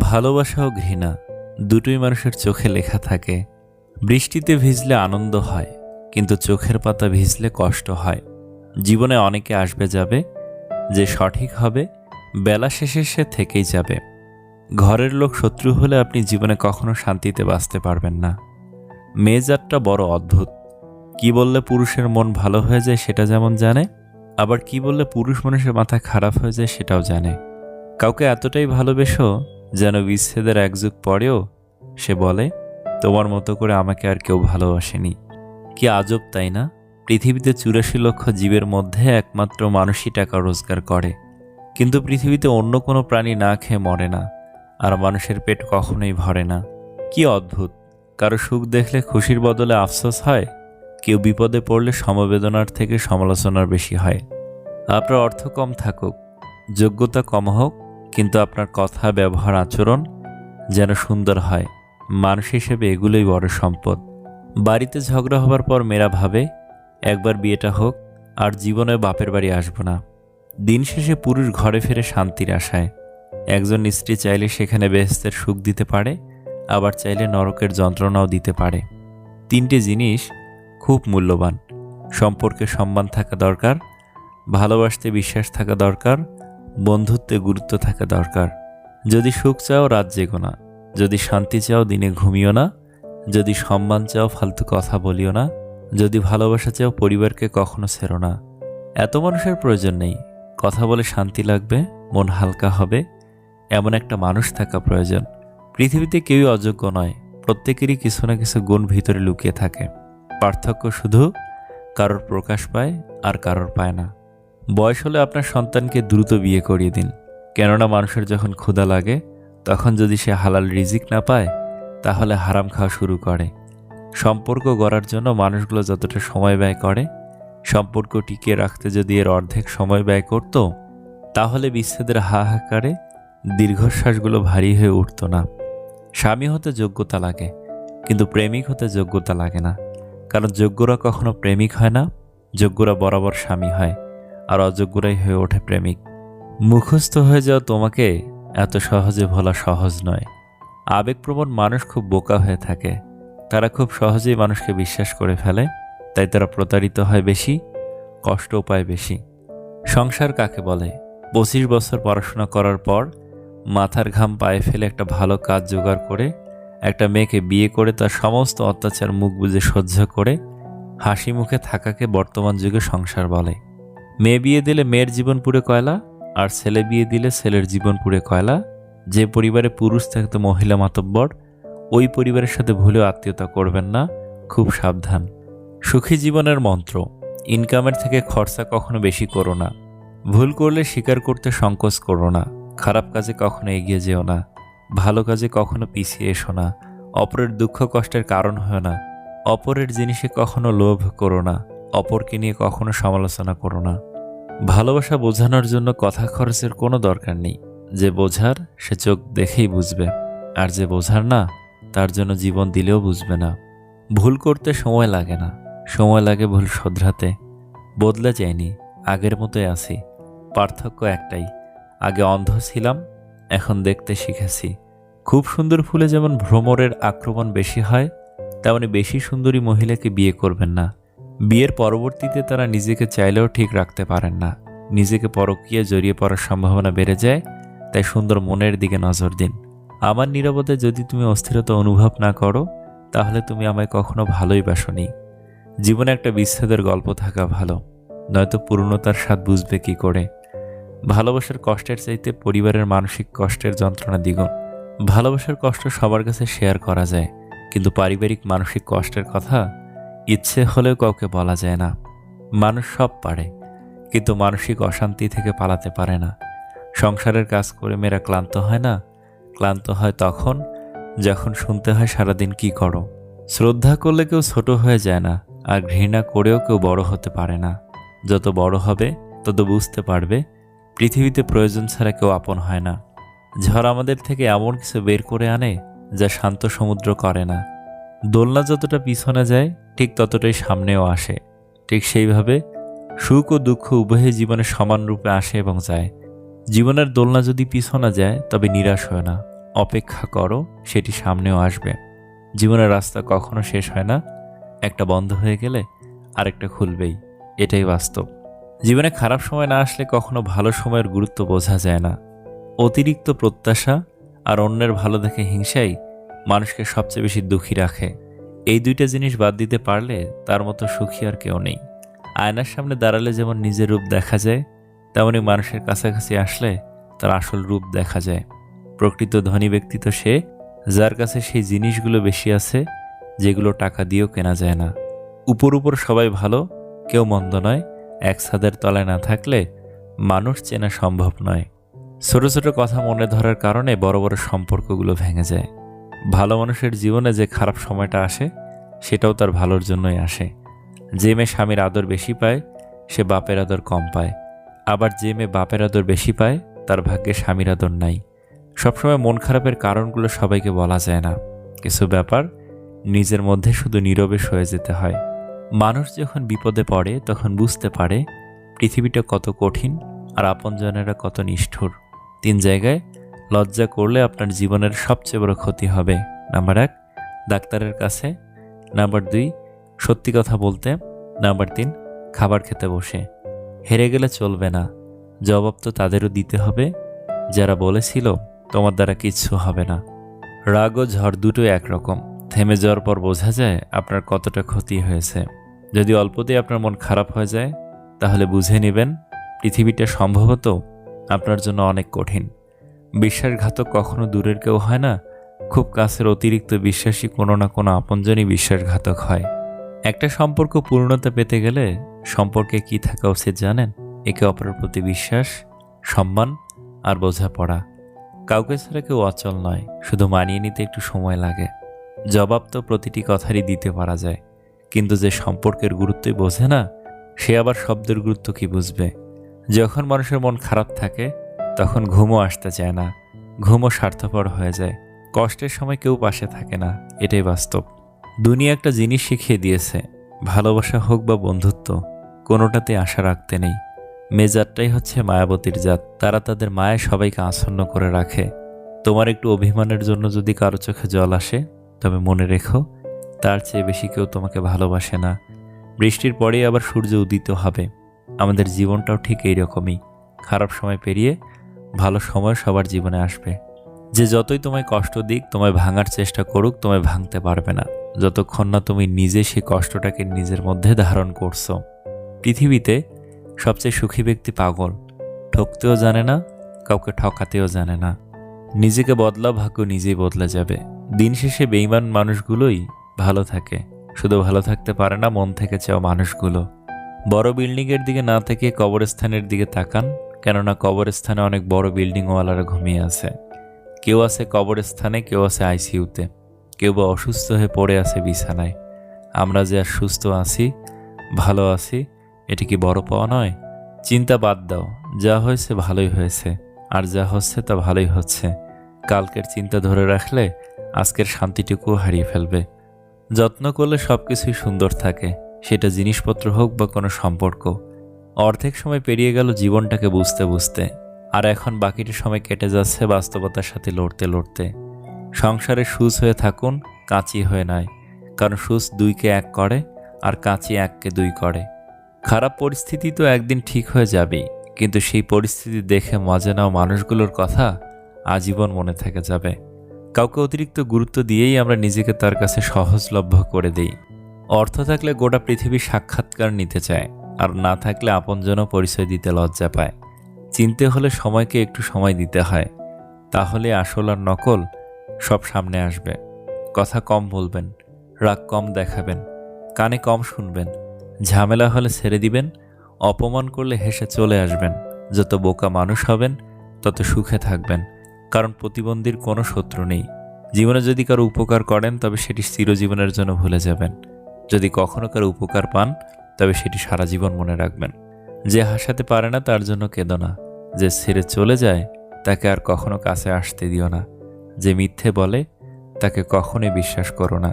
ভালোবাসা ও ঘৃণা দুটোই মানুষের চোখে লেখা থাকে। বৃষ্টিতে ভিজলে আনন্দ হয়, কিন্তু চোখের পাতা ভিজলে কষ্ট হয়। জীবনে অনেকে আসবে যাবে, যে সঠিক হবে, বেলা শেষে সে থেকেই যাবে। ঘরের লোক শত্রু হলে আপনি জীবনে কখনো শান্তিতে বাঁচতে পারবেন না। মেজারটা বড় অদ্ভুত। কি বললে পুরুষের মন ভালো হয়ে যায় সেটা যেমন জানে, আবার কি বললে পুরুষ মানুষের মাথা খারাপ হয়ে যায় সেটাও জানে। কাউকে এতটাই ভালোবেসো যেন বিচ্ছেদের এক যুগ পরেও সে বলে, তোমার মতো করে আমাকে আর কেউ ভালোবাসেনি। কি আজব, তাই না? পৃথিবীতে চুরাশি লক্ষ জীবের মধ্যে একমাত্র মানুষই টাকা রোজগার করে। কিন্তু পৃথিবীতে অন্য কোনো প্রাণী না খেয়ে মরে না, আর মানুষের পেট কখনোই ভরে না। কি অদ্ভুত! কারও সুখ দেখলে খুশির বদলে আফসোস হয়, কেউ বিপদে পড়লে সমবেদনার থেকে সমালোচনার বেশি হয়। আপনার অর্থ কম থাকুক, যোগ্যতা কম হোক কিন্তু আপনার কথা, ব্যবহার, আচরণ যেন সুন্দর হয়। মানুষ হিসেবে এগুলোই বড় সম্পদ। বাড়িতে ঝগড়া হবার পর মেয়েরা ভাবে, একবার বিয়েটা হোক, আর জীবনে বাপের বাড়ি আসব না। দিন শেষে পুরুষ ঘরে ফিরে শান্তির আশায়। একজন স্ত্রী চাইলে সেখানে বেহেস্তের সুখ দিতে পারে, আবার চাইলে নরকের যন্ত্রণাও দিতে পারে। তিনটে জিনিস খুব মূল্যবান। সম্পর্কে সম্মান থাকা দরকার, ভালোবাসতে বিশ্বাস থাকা দরকার বন্ধুত্বে গুরুত্ব থাকা দরকার। যদি সুখ চাও, রাত জেগো না। যদি শান্তি চাও, দিনে ঘুমিও না। যদি সম্মান চাও, ফালতু কথা বলিও না। যদি ভালোবাসা চাও, পরিবারকে কখনো ছেড়ো না। এত মানুষের প্রয়োজন নেই। কথা বলে শান্তি লাগবে, মন হালকা হবে। এমন একটা মানুষ থাকা প্রয়োজন। পৃথিবীতে কেউই অযোগ্য নয়। প্রত্যেকেরই কিছু না কিছু গুণ ভিতরে লুকিয়ে থাকে। পার্থক্য শুধু কারোর প্রকাশ পায় আর কারোর পায় না। বয়স হলে আপনার সন্তানকে দ্রুত বিয়ে করিয়ে দিন। কেননা মানুষের যখন ক্ষুধা লাগে, তখন যদি সে হালাল রিজিক না পায়, তাহলে হারাম খাওয়া শুরু করে। সম্পর্ক গড়ার জন্য মানুষগুলো যতটা সময় ব্যয় করে, সম্পর্ক টিকিয়ে রাখতে যদি এর অর্ধেক সময় ব্যয় করত, তাহলে বিচ্ছেদের হাহাকারে দীর্ঘশ্বাসগুলো ভারী হয়ে উঠত না। স্বামী হতে যোগ্যতা লাগে, কিন্তু প্রেমিক হতে যোগ্যতা লাগে না। কারণ যোগ্যরা কখনো প্রেমিক হয় না, যোগ্যরা বরাবর স্বামী হয়। আর অযোগ্যরাই হয়ে ওঠে প্রেমিক। মুখস্থ হয়ে যাও তোমাকে এত সহজে ভোলা সহজ নয়। আবেগপ্রবণ মানুষ খুব বোকা হয়ে থাকে। তারা খুব সহজেই মানুষকে বিশ্বাস করে ফেলে, তাই তারা প্রতারিত হয় বেশি কষ্ট পায় বেশি। সংসার কাকে বলে? পঁচিশ বছর পড়াশোনা করার পর মাথার ঘাম পায়ে ফেলে একটা ভালো কাজ জোগাড় করে, একটা মেয়েকে বিয়ে করে তার সমস্ত অত্যাচার মুখ বুঝে সহ্য করে, হাসি মুখে থাকাকে বর্তমান যুগে সংসার বলে। মেয়ে বিয়ে দিলে মেয়ের জীবন পুরে কয়লা, আর ছেলে বিয়ে দিলে ছেলের জীবন পুরে কয়লা। যে পরিবারে পুরুষ থাকতো মহিলা মাতব্বর, ওই পরিবারের সাথে ভুলেও আত্মীয়তা করবেন না, খুব সাবধান। সুখী জীবনের মন্ত্র ইনকামের থেকে খরচা কখনো বেশি করো না। ভুল করলে স্বীকার করতে সংকোচ করো না, খারাপ কাজে কখনো এগিয়ে যেও না, ভালো কাজে কখনো পিছিয়ে এসো না, অপরের দুঃখ কষ্টের কারণ হয় না, অপরের জিনিসে কখনো লোভ করো না। অপরকে নিয়ে কখনো সমালোচনা করো না। ভালোবাসা বোঝানোর জন্য কথা খরচের কোনো দরকার নেই। যে বোঝার, সে চোখ দেখেই বুঝবে। আর যে বোঝার না, তার জন্য জীবন দিলেও বুঝবে না। ভুল করতে সময় লাগে না। সময় লাগে ভুল শোধরাতে। বদলে যায়নি আগের মতোই আছি। পার্থক্য একটাই। আগে অন্ধ ছিলাম, এখন দেখতে শিখেছি। খুব সুন্দর ফুলে যেমন ভ্রমরের আক্রমণ বেশি হয়, তেমনি বেশি সুন্দরী মহিলাকে বিয়ে করবেন না। বিয়ের পরবর্তীতে তারা নিজেকে চাইলেও ঠিক রাখতে পারেন না। নিজেকে পরকীয়া জড়িয়ে পড়ার সম্ভাবনা বেড়ে যায়, তাই সুন্দর মনের দিকে নজর দিন। আমার নিরাপদে যদি তুমি অস্থিরতা অনুভব না করো, তাহলে তুমি আমায় কখনো ভালোই বাসনি। জীবনে একটা বিচ্ছেদের গল্প থাকা ভালো, নয়তো পূর্ণতার স্বাদ বুঝবে কি করে। ভালোবাসার কষ্টের চাইতে পরিবারের মানসিক কষ্টের যন্ত্রণা দ্বিগুণ। ভালোবাসার কষ্ট সবার কাছে শেয়ার করা যায়, কিন্তু পারিবারিক মানসিক কষ্টের কথা ইচ্ছে হলেও কাউকে বলা যায় না। মানুষ সব পারে, কিন্তু মানসিক অশান্তি থেকে পালাতে পারে না। সংসারের কাজ করে মেয়েরা ক্লান্ত হয় না? ক্লান্ত হয় তখন, যখন শুনতে হয় সারাদিন কি করো। শ্রদ্ধা করলে কেউ ছোট হয়ে যায় না, আর ঘৃণা করেও কেউ বড় হতে পারে না। যত বড় হবে, তত বুঝতে পারবে, পৃথিবীতে প্রয়োজন ছাড়া কেউ আপন হয় না। ঝড় আমাদের থেকে এমন কিছু বের করে আনে, যা শান্ত সমুদ্র করে না। দোলনা যতটা পিছনে যায়, ঠিক ততটাই সামনেও আসে। ঠিক সেইভাবে সুখ ও দুঃখ উভয় জীবনে সমান রূপে আসে এবং যায়। জীবনের দোলনা যদি পিছনে যায়, তবে নিরাশ হয় না। অপেক্ষা করো, সেটি সামনেও আসবে। জীবনের রাস্তা কখনো শেষ হয় না। একটা বন্ধ হয়ে গেলে আরেকটা খুলবেই। এটাই বাস্তব। জীবনে খারাপ সময় না আসলে কখনো ভালো সময়ের গুরুত্ব বোঝা যায় না। অতিরিক্ত প্রত্যাশা আর অন্যের ভালো দেখে হিংসাই মানুষকে সবচেয়ে বেশি দুঃখী রাখে। এই দুইটা জিনিস বাদ দিতে পারলে তার মতো সুখী আর কেউ নেই। আয়নার সামনে দাঁড়ালে যেমন নিজের রূপ দেখা যায়, তেমনি মানুষের কাছাকাছি আসলে তার আসল রূপ দেখা যায়। প্রকৃত ধনী ব্যক্তি তো সে, যার কাছে সেই জিনিসগুলো বেশি আছে, যেগুলো টাকা দিয়েও কেনা যায় না। উপর উপর সবাই ভালো, কেউ মন্দ নয়, এক ছাদের তলায় না থাকলে মানুষ চেনা সম্ভব নয়। ছোট ছোট কথা মনে ধরার কারণে বড় বড় সম্পর্কগুলো ভেঙে যায়। ভালো মানুষের জীবনে যে খারাপ সময়টা আসে, সেটাও তার ভালোর জন্যই আসে। যে মেয়ে স্বামীর আদর বেশি পায়, সে বাপের আদর কম পায়। আবার যে মেয়ে বাপের আদর বেশি পায়, তার ভাগ্যে স্বামীর আদর নাই। সবসময় মন খারাপের কারণগুলো সবাইকে বলা যায় না। কিছু ব্যাপার নিজের মধ্যে শুধু নীরবে সয়ে যেতে হয়। মানুষ যখন বিপদে পড়ে, তখন বুঝতে পারে পৃথিবীটা কত কঠিন আর আপনজনেরা কত নিষ্ঠুর। তিন জায়গায় লজ্জা করলে আপনার জীবনের সবচেয়ে বড় ক্ষতি হবে। নাম্বার এক, ডাক্তারের কাছে। নাম্বার দুই, সত্যি কথা বলতে। নাম্বার তিন, খাবার খেতে বসে। হেরে গেলে চলবে না। জবাব তো তাদেরও দিতে হবে। যারা বলেছিল, তোমার দ্বারা কিচ্ছু হবে না। রাগ ও ঝড় দুটোই একরকম। থেমে যাওয়ার পর বোঝা যায়, আপনার কতটা ক্ষতি হয়েছে। যদি অল্পতেই আপনার মন খারাপ হয়ে যায়, তাহলে বুঝে নেবেন, পৃথিবীটা সম্ভবত আপনার জন্য অনেক কঠিন। বিশ্বাসঘাতক কখনো দূরের কেউ হয় না। খুব কাছের অতিরিক্ত বিশ্বাসী কোনো না কোনো আপনজনই বিশ্বাসঘাতক হয়। একটা সম্পর্ক পূর্ণতা পেতে গেলে সম্পর্কে কি থাকা উচিত জানেন? একে অপরের প্রতি বিশ্বাস, সম্মান আর বোঝাপড়া। কাউকে ছাড়া কেউ অচল নয়, শুধু মানিয়ে নিতে একটু সময় লাগে। জবাব তো প্রতিটি কথারই দিতে পারা যায়। কিন্তু যে সম্পর্কের গুরুত্বই বোঝে না, সে আবার শব্দের গুরুত্ব কি বুঝবে? যখন মানুষের মন খারাপ থাকে তখন ঘুমও আসতে চায় না। ঘুমও স্বার্থপর হয়ে যায়। কষ্টের সময় কেউ পাশে থাকে না, এটাই বাস্তব। দুনিয়া একটা জিনিস শিখিয়ে দিয়েছে, ভালোবাসা হোক বা বন্ধুত্ব, কোনোটাতে আশা রাখতে নেই। মেজাতটাই হচ্ছে মায়াবতীর জাত, তারা তাদের মায়া সবাইকে আচ্ছন্ন করে রাখে। তোমার একটু অভিমানের জন্য যদি কারও চোখে জল আসে, তবে মনে রেখো, তার চেয়ে বেশি কেউ তোমাকে ভালোবাসে না। বৃষ্টির পরেই আবার সূর্য উদিত হবে। আমাদের জীবনটাও ঠিক এই রকমই খারাপ সময় পেরিয়ে ভালো সময় সবার জীবনে আসবে। যে যতই তোমায় কষ্ট দিক, তোমায় ভাঙার চেষ্টা করুক, তোমায় ভাঙতে পারবে না। যতক্ষণ না তুমি নিজে সেই কষ্টটাকে নিজের মধ্যে ধারণ করছ। পৃথিবীতে সবচেয়ে সুখী ব্যক্তি পাগল। ঠকতেও জানে না, কাউকে ঠকাতেও জানে না। নিজেকে বদলা ভাগ্য নিজেই বদলে যাবে। দিন শেষে বেইমান মানুষগুলোই ভালো থাকে। শুধু ভালো থাকতে পারে না, মন থেকে চাও মানুষগুলো। বড় বিল্ডিংয়ের দিকে না থেকে কবরস্থানের দিকে তাকান কেননা কবরস্থানে অনেক বড় বিল্ডিংওয়ালারা ঘুমিয়ে আছে। কেউ আছে কবরস্থানে, কেউ আছে আইসিইউতে। কেউ বা অসুস্থ হয়ে পড়ে আছে বিছানায়। আমরা যে আর সুস্থ আছি, ভালো আছি, এটি কি বড় পাওয়া নয়? চিন্তা বাদ দাও, যা হয়েছে ভালোই হয়েছে, আর যা হচ্ছে তা ভালোই হচ্ছে। কালকের চিন্তা ধরে রাখলে আজকের শান্তিটুকু হারিয়ে ফেলবে। যত্ন করলে সব কিছুই সুন্দর থাকে, সেটা জিনিসপত্র হোক বা কোনো সম্পর্ক। অর্ধেক সময় পেরিয়ে গেল জীবনটাকে বুঝতে বুঝতে, আর এখন বাকিটা সময় কেটে যাচ্ছে বাস্তবতার সাথে লড়তে লড়তে। সংসারে সুচ হয়ে থাকুন, কাঁচি হয়ে নয়, কারণ সুচ দুইকে এক করে, আর কাঁচি এককে দুই করে। খারাপ পরিস্থিতি তো একদিন ঠিক হয়ে যাবেই, কিন্তু সেই পরিস্থিতি দেখে মজা নাও মানুষগুলোর কথা আজীবন মনে থেকে যাবে। কাউকে অতিরিক্ত গুরুত্ব দিয়েই আমরা নিজেকে তার কাছে সহজলভ্য করে দিই। অর্থ থাকলে গোটা পৃথিবীর সাক্ষাৎকার নিতে চায়। আর না থাকলে আপনজনও পরিচয় দিতে লজ্জা পায়। চিনতে হলে সময়কে একটু সময় দিতে হয়। তাহলে আসল আর নকল সব সামনে আসবে। কথা কম বলবেন, রাগ কম দেখাবেন, কানে কম শুনবেন। ঝামেলা হলে ছেড়ে দিবেন, অপমান করলে হেসে চলে আসবেন। যত বোকা মানুষ হবেন, তত সুখে থাকবেন। কারণ প্রতিবন্ধীর কোনো শত্রু নেই। জীবনে যদি কারও উপকার করেন, তবে সেটি চিরজীবনের জন্য ভুলে যাবেন। যদি কখনো কারও উপকার পান তবে সেটি সারা জীবন মনে রাখবেন। যে হাসাতে পারে না, তার জন্য কেঁদো না। যে ছেড়ে চলে যায়, তাকে আর কখনো কাছে আসতে দিও না। যে মিথ্যে বলে, তাকে কখনোই বিশ্বাস করো না।